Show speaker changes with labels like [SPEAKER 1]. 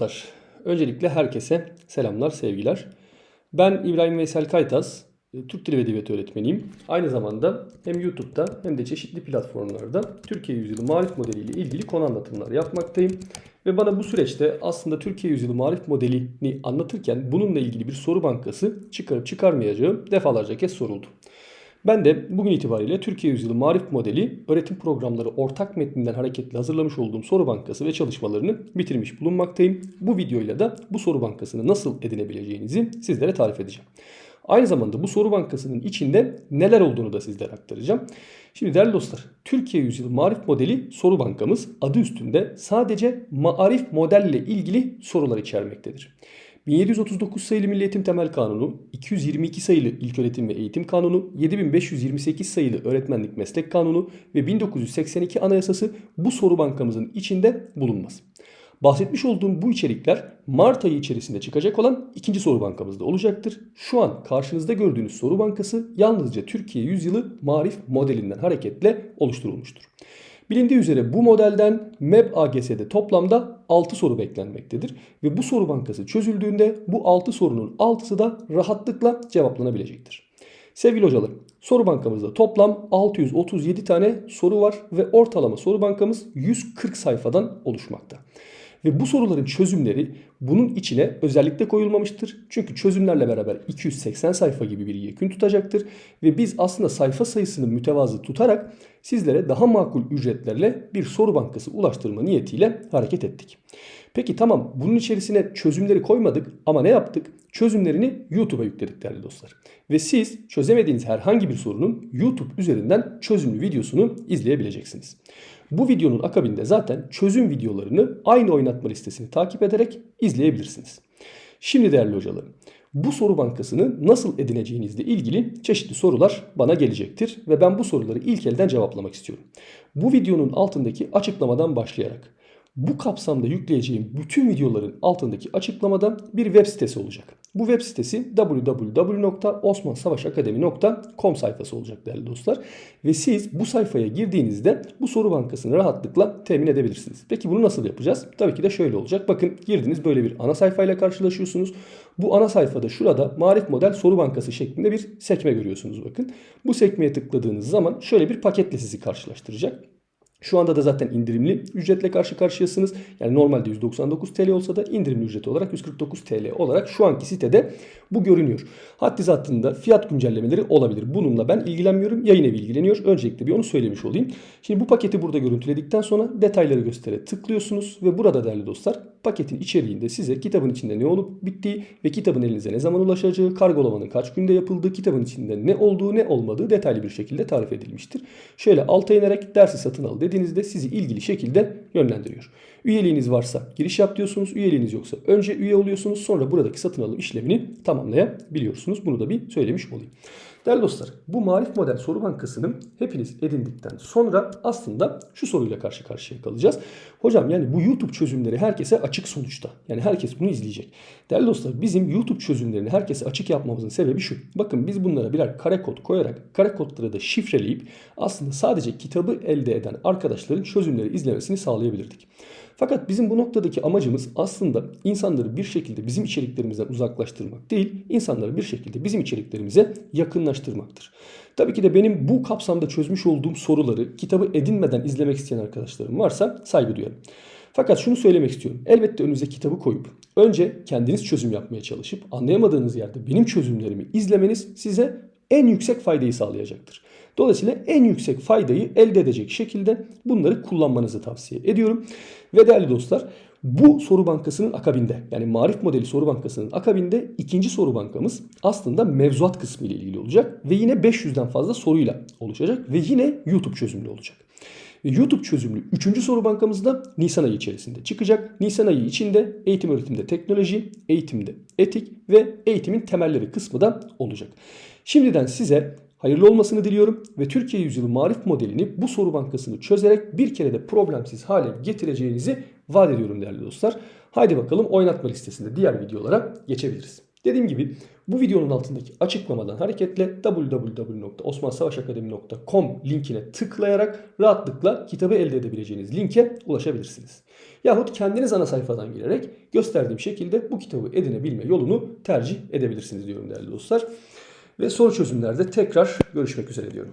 [SPEAKER 1] Arkadaşlar, Öncelikle herkese selamlar, sevgiler. Ben İbrahim Veysel Kaytaz, e, Türk Dili ve Edebiyatı öğretmeniyim. Aynı zamanda hem YouTube'da hem de çeşitli platformlarda Türkiye Yüzyılı Marif Modeli ile ilgili konu anlatımlar yapmaktayım. Ve bana bu süreçte aslında Türkiye Yüzyılı Marif Modeli'ni anlatırken bununla ilgili bir soru bankası çıkarıp çıkarmayacağım defalarca kez soruldu. Ben de bugün itibariyle Türkiye Yüzyılı Marif Modeli öğretim programları ortak metninden hareketle hazırlamış olduğum soru bankası ve çalışmalarını bitirmiş bulunmaktayım. Bu videoyla da bu soru bankasını nasıl edinebileceğinizi sizlere tarif edeceğim. Aynı zamanda bu soru bankasının içinde neler olduğunu da sizlere aktaracağım. Şimdi değerli dostlar, Türkiye Yüzyılı Marif Modeli soru bankamız adı üstünde sadece marif modelle ilgili sorular içermektedir. 1739 sayılı Milli Eğitim Temel Kanunu, 222 sayılı İlköğretim ve Eğitim Kanunu, 7528 sayılı Öğretmenlik Meslek Kanunu ve 1982 Anayasası bu soru bankamızın içinde bulunmaz. Bahsetmiş olduğum bu içerikler Mart ayı içerisinde çıkacak olan ikinci soru bankamızda olacaktır. Şu an karşınızda gördüğünüz soru bankası yalnızca Türkiye yüzyılı marif modelinden hareketle oluşturulmuştur. Bilindiği üzere bu modelden MEB AGS'de toplamda 6 soru beklenmektedir. Ve bu soru bankası çözüldüğünde bu 6 sorunun 6'sı da rahatlıkla cevaplanabilecektir. Sevgili hocalarım, soru bankamızda toplam 637 tane soru var ve ortalama soru bankamız 140 sayfadan oluşmakta. Ve bu soruların çözümleri bunun içine özellikle koyulmamıştır. Çünkü çözümlerle beraber 280 sayfa gibi bir yekün tutacaktır. Ve biz aslında sayfa sayısını mütevazı tutarak sizlere daha makul ücretlerle bir soru bankası ulaştırma niyetiyle hareket ettik. Peki tamam bunun içerisine çözümleri koymadık ama ne yaptık? Çözümlerini YouTube'a yükledik değerli dostlar. Ve siz çözemediğiniz herhangi bir sorunun YouTube üzerinden çözümlü videosunu izleyebileceksiniz. Bu videonun akabinde zaten çözüm videolarını aynı oynatma listesini takip ederek izleyebilirsiniz. Şimdi değerli hocalarım, bu soru bankasını nasıl edineceğinizle ilgili çeşitli sorular bana gelecektir ve ben bu soruları ilk elden cevaplamak istiyorum. Bu videonun altındaki açıklamadan başlayarak bu kapsamda yükleyeceğim bütün videoların altındaki açıklamada bir web sitesi olacak. Bu web sitesi www.osmansavaşakademi.com sayfası olacak değerli dostlar. Ve siz bu sayfaya girdiğinizde bu soru bankasını rahatlıkla temin edebilirsiniz. Peki bunu nasıl yapacağız? Tabii ki de şöyle olacak. Bakın girdiniz böyle bir ana sayfayla karşılaşıyorsunuz. Bu ana sayfada şurada Marif Model Soru Bankası şeklinde bir sekme görüyorsunuz bakın. Bu sekmeye tıkladığınız zaman şöyle bir paketle sizi karşılaştıracak. Şu anda da zaten indirimli ücretle karşı karşıyasınız. Yani normalde 199 TL olsa da indirimli ücret olarak 149 TL olarak şu anki sitede bu görünüyor. Haddi zattında fiyat güncellemeleri olabilir. Bununla ben ilgilenmiyorum. Yayın evi ilgileniyor. Öncelikle bir onu söylemiş olayım. Şimdi bu paketi burada görüntüledikten sonra detayları göstere tıklıyorsunuz ve burada değerli dostlar paketin içeriğinde size kitabın içinde ne olup bittiği ve kitabın elinize ne zaman ulaşacağı, kargolamanın kaç günde yapıldığı, kitabın içinde ne olduğu ne olmadığı detaylı bir şekilde tarif edilmiştir. Şöyle alta inerek dersi satın al dediğinizde sizi ilgili şekilde yönlendiriyor. Üyeliğiniz varsa giriş yap diyorsunuz. Üyeliğiniz yoksa önce üye oluyorsunuz. Sonra buradaki satın alım işlemini tamamlayabiliyorsunuz. Bunu da bir söylemiş olayım. Değerli dostlar bu Marif Model Soru Bankası'nı hepiniz edindikten sonra aslında şu soruyla karşı karşıya kalacağız. Hocam yani bu YouTube çözümleri herkese açık sonuçta. Yani herkes bunu izleyecek. Değerli dostlar bizim YouTube çözümlerini herkese açık yapmamızın sebebi şu. Bakın biz bunlara birer kare kod koyarak kare kodları da şifreleyip aslında sadece kitabı elde eden arkadaşların çözümleri izlemesini sağlayabilirdik. Fakat bizim bu noktadaki amacımız aslında insanları bir şekilde bizim içeriklerimizden uzaklaştırmak değil, insanları bir şekilde bizim içeriklerimize yakınlaştırmaktır. Tabii ki de benim bu kapsamda çözmüş olduğum soruları kitabı edinmeden izlemek isteyen arkadaşlarım varsa saygı duyarım. Fakat şunu söylemek istiyorum. Elbette önünüze kitabı koyup önce kendiniz çözüm yapmaya çalışıp anlayamadığınız yerde benim çözümlerimi izlemeniz size en yüksek faydayı sağlayacaktır. Dolayısıyla en yüksek faydayı elde edecek şekilde bunları kullanmanızı tavsiye ediyorum. Ve değerli dostlar bu soru bankasının akabinde yani marif modeli soru bankasının akabinde ikinci soru bankamız aslında mevzuat kısmı ile ilgili olacak. Ve yine 500'den fazla soruyla oluşacak ve yine YouTube çözümlü olacak. YouTube çözümlü 3. soru bankamız da Nisan ayı içerisinde çıkacak. Nisan ayı içinde eğitim öğretimde teknoloji, eğitimde etik ve eğitimin temelleri kısmı da olacak. Şimdiden size hayırlı olmasını diliyorum ve Türkiye Yüzyılı Marif modelini bu soru bankasını çözerek bir kere de problemsiz hale getireceğinizi vaat ediyorum değerli dostlar. Haydi bakalım oynatma listesinde diğer videolara geçebiliriz. Dediğim gibi bu videonun altındaki açıklamadan hareketle www.osmansavaşakademi.com linkine tıklayarak rahatlıkla kitabı elde edebileceğiniz linke ulaşabilirsiniz. Yahut kendiniz ana sayfadan girerek gösterdiğim şekilde bu kitabı edinebilme yolunu tercih edebilirsiniz diyorum değerli dostlar. Ve soru çözümlerde tekrar görüşmek üzere diyorum.